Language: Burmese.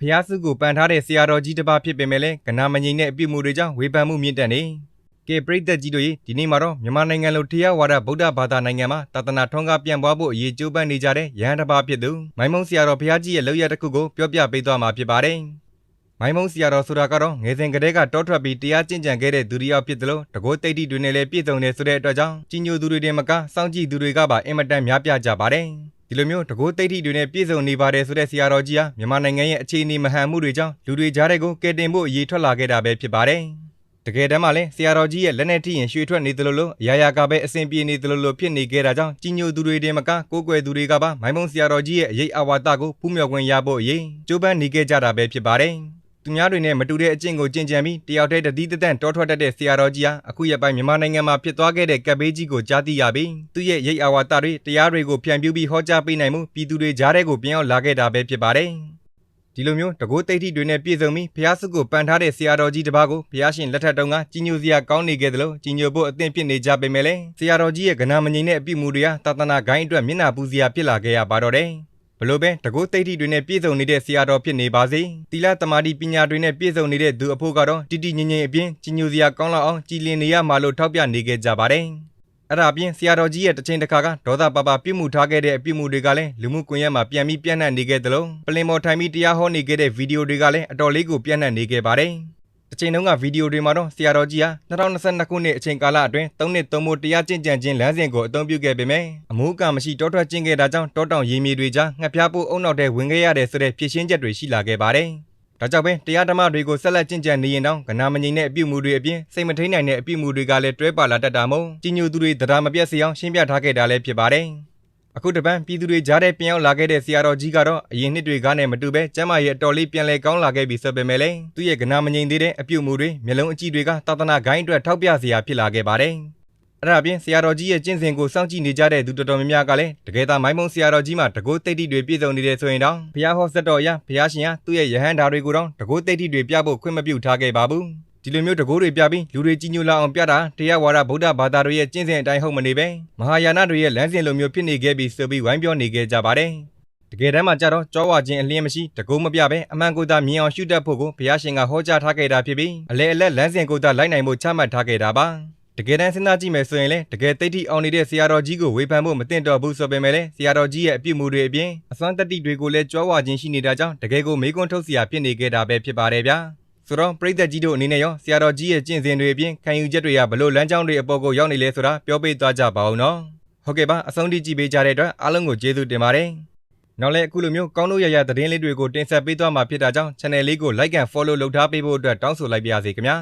ဖျားစုကိုပန်ထားတဲ့ဆရာတော်ကြီးတစ်ပါးဖြစ်ပေမဲ့လည်းကနာမငြိမ်တဲ့အပြုမှုတွေကြောင့်ဝေဖန်မှုမြင့်တက်နေကဲပရိသတ်ကြီးတို့ရေဒီနေ့မှာတော့မြန်မာနိုင်ငံလိုတရားဝါဒဗုဒ္ဓဘာသာနိုင်ငံမှာသာသနာထွန်းကားပြန့်ပွားဖို့အရေးကြိုးပမ်းနေကြတဲ့ရဟန်းတစ်ပါးဖြစ်သူမိုင်းမုံဆရာတော်ဘုရားကြီးရဲ့လောက်ရတစ်ခုကိုပြောပြပေးသွားမှာဖြစ်ပါတယ်မိုင်းမုံဆရာတော်ဆိုတာကတော့ငယ်စဉ်ကတည်းကတောထွက်ပြီးတရားကျင့်ကြံခဲ့တဲ့သူတစ်ယောက်ဖြစ်သလိုတကောတိတ်တိတွေနဲ့လည်းပြည့်စုံနေဆိုတဲ့အတွက်ကြောင့်ကြီးညိုသူတွေတင်မကစောင့်ကြည့်သူတွေကပါအင်မတန်များပြားကြပါတယ် ဒီလိုမျိုးတကိုးတိတ်ထိတွေနဲ့ပြည့်စုံနေပါတယ်ဆိုတဲ့ဆရာတော်ကြီးဟာမြန်မာနိုင်ငံရဲ့အခြေအနေမဟန်မှုတွေကြောင့်လူတွေကြားတဲ့ကိုကယ်တင်ဖို့အရေးထွက်လာခဲ့တာပဲဖြစ်ပါတယ်။တကယ်တမ်းမှလည်းဆရာတော်ကြီးရဲ့လက်နဲ့ထိရင်ရွှေထွက်နေသလိုလိုအရာရာကပဲအစဉ်ပြေနေသလိုလိုဖြစ်နေခဲ့တာကြောင့်ကြီးညိုသူတွေတင်မကကိုးကွယ်သူတွေကပါမိုင်းမုံဆရာတော်ကြီးရဲ့အရေးအဝါဒကိုဖူးမြော်ခွင့်ရဖို့အရေးကြိုးပမ်းနေခဲ့ကြတာပဲဖြစ်ပါတယ်။ သူများတွေနဲ့မတူတဲ့အကျင့်ကိုကျင့်ကြံပြီးတယောက်တည်းတတိတတန့်တောထွက်တတ်တဲ့ဆရာတော်ကြီးဟာအခုရက်ပိုင်းမြန်မာနိုင်ငံမှာဖြစ်သွားခဲ့တဲ့ကပ်ဘေးကြီးကိုကြားသိရပြီးသူရဲ့ရိတ်အာဝါဒတွေတရားတွေကိုဖြန့်ဖြူးပြီးဟောကြားပေးနိုင်မှုပြည်သူတွေကြားထဲကိုပြန်ရောက်လာခဲ့တာပဲဖြစ်ပါတယ်ဒီလိုမျိုးတကိုးတိတ်ထိတွေနဲ့ပြည့်စုံပြီးဘုရားစုကိုပန်ထားတဲ့ဆရာတော်ကြီးတစ်ပါးကိုဘုရားရှင်လက်ထက်တုန်းကကြီးညိုစရာကောင်းနေခဲ့သလိုကြီးညိုဖို့အသင့်ဖြစ်နေကြပေမဲ့လည်းဆရာတော်ကြီးရဲ့ကနာမငြိမ်တဲ့အပြုမှုတွေဟာသာသနာဂိုင်းအတွက်မျက်နှာပူစရာဖြစ်လာခဲ့ရပါတော့တယ် ဘလို့ပဲတကုတ်တိတ်ထိတွေနဲ့ပြည့်စုံနေတဲ့ဆရာတော်ဖြစ်နေပါစေ။တီလာတမာတိပညာတွေနဲ့ပြည့်စုံနေတဲ့သူအဖို့ကတော့တိတိငြိမ်ငြိမ်အပြင်ကြီးညိုစရာကောင်းလောက်အောင်ကြည်လင်နေရမှာလို့ထောက်ပြနေခဲ့ကြပါတယ်။အဲ့ဒါအပြင်ဆရာတော်ကြီးရဲ့တစ်ချိန်တစ်ခါကဒေါသပါပါပြုမှုထားခဲ့တဲ့အပြုမှုတွေကလည်းလူမှုကွန်ရက်မှာပြန်ပြီးပြန့်နှံ့နေခဲ့သလိုပလင်မော်ထိုင်ပြီးတရားဟောနေခဲ့တဲ့ဗီဒီယိုတွေကလည်းအတော်လေးကိုပြန့်နှံ့နေခဲ့ပါတယ်။တစ် ချိန်တုန်းကဗီဒီယိုတွေမှာတော့ဆရာတော်ကြီးဟာ2022ခုနှစ်အချိန်ကာလအတွင်း၃နှစ်သုံးဖို့တရားကျင့်ကြံခြင်းလမ်းစဉ်ကိုအသုံးပြုခဲ့ပေမဲ့အမိုးကမရှိတောထွက်ကျင့်ခဲ့တာကြောင့်တောတောင်ရေမြေတွေကြားငှက်ပြားပိုးအုံနောက်ထဲဝင်ခဲ့ရတဲ့ဆိုတဲ့ဖြစ်ရှင်းချက်တွေရှိလာခဲ့ပါတယ်။ဒါကြောင့်ပဲတရားဓမ္မတွေကိုဆက်လက်ကျင့်ကြံနေရင်တောင်ကနာမငြိမ်တဲ့အပြုမှုတွေအပြင်စိတ်မထိန်နိုင်တဲ့အပြုမှုတွေကလည်းတွဲပါလာတတ်တာမို့ကြီးညိုသူတွေတရားမပြတ်စေအောင်ရှင်းပြထားခဲ့တာလည်းဖြစ်ပါတယ်။ အခုတပန်းပြည်သူတွေကြားထဲပြန်ရောက်လာခဲ့တဲ့ဆရာတော်ကြီးကတော့အရင်နှစ်တွေကနဲ့မတူပဲကျမ်းမာရေးအတော်လေးပြန်လဲကောင်းလာခဲ့ပြီဆိုပေမဲ့လည်းသူ့ရဲ့ကနာမငြိမ်သေးတဲ့အပြုတ်မှုတွေမျိုးလုံးအကြည့်တွေကသာသနာဂိုင်းအတွက်ထောက်ပြစရာဖြစ်လာခဲ့ပါတယ်။အဲ့ဒါပြင်ဆရာတော်ကြီးရဲ့ကျင့်စဉ်ကိုစောင့်ကြည့်နေကြတဲ့သူတော်တော်များများကလည်းတကယ်သာမိုင်းမုံဆရာတော်ကြီးမှာတကိုးတိတ်တိတွေပြည့်စုံနေတယ်ဆိုရင်တော့ဘုရားဟောစက်တော်ရဘုရားရှင်ဟာသူ့ရဲ့ယဟန်ဓာတွေကိုတော့တကိုးတိတ်တိတွေပြဖို့ခွင့်မပြုထားခဲ့ပါဘူး။ ဒီလိုမျိုးတကိုးတွေပြပြီးလူတွေကြီးညိုလာအောင်ပြတာတရားဝါဒဗုဒ္ဓဘာသာတို့ရဲ့ကျင့်စဉ်အတိုင်းဟုတ်မနေပဲမဟာယာနတွေရဲ့လမ်းစဉ်လိုမျိုးဖြစ်နေခဲ့ပြီးဆိုပြီးဝိုင်းပြောနေခဲ့ကြပါတယ်တကယ်တမ်းမှာကြတော့ကြောဝါခြင်းအလင်းမရှိတကုံးမပြပဲအမှန်ကိုသာမြင်အောင်ရှုတတ်ဖို့ကိုဘုရားရှင်ကဟောကြားထားခဲ့တာဖြစ်ပြီးအလေအလက်လမ်းစဉ်ကိုသာလိုက်နိုင်ဖို့ချမှတ်ထားခဲ့တာပါတကယ်တမ်းစဉ်းစားကြည့်မယ်ဆိုရင်လည်းတကယ်သိတိအောင်နေတဲ့ဆရာတော်ကြီးကိုဝေဖန်ဖို့မသင့်တော်ဘူးဆိုပေမဲ့လည်းဆရာတော်ကြီးရဲ့အပြုအမူတွေအပြင်အစွမ်းတတိတွေကိုလည်းကြွားဝါခြင်းရှိနေတာကြောင့်တကယ်ကိုမေးခွန်းထုတ်စရာဖြစ်နေခဲ့တာပဲဖြစ်ပါတယ်ဗျာ ဆိုတော့ပရိသတ်ကြီးတို့အနေနဲ့ရောဆရာတော်ကြီးရဲ့ကျင့်စဉ်တွေအပြင်ခံယူချက်တွေကဘလို့လမ်းကြောင်းတွေအပေါ်ကိုရောက်နေလဲဆိုတာပြောပြသွားကြပါဦးနော်ဟုတ်ကဲ့ပါအဆုံးထိကြည့်ပေးကြတဲ့အတွက်အားလုံးကိုကျေးဇူးတင်ပါတယ်နောက်လည်းအခုလိုမျိုးကောင်းလို့ရရသတင်းလေးတွေကိုတင်ဆက်ပေးသွားမှာဖြစ်တာကြောင့် channel လေးကို like and follow လုပ်ထားပေးဖို့အတွက်တောင်းဆိုလိုက်ပါရစေခင်ဗျာ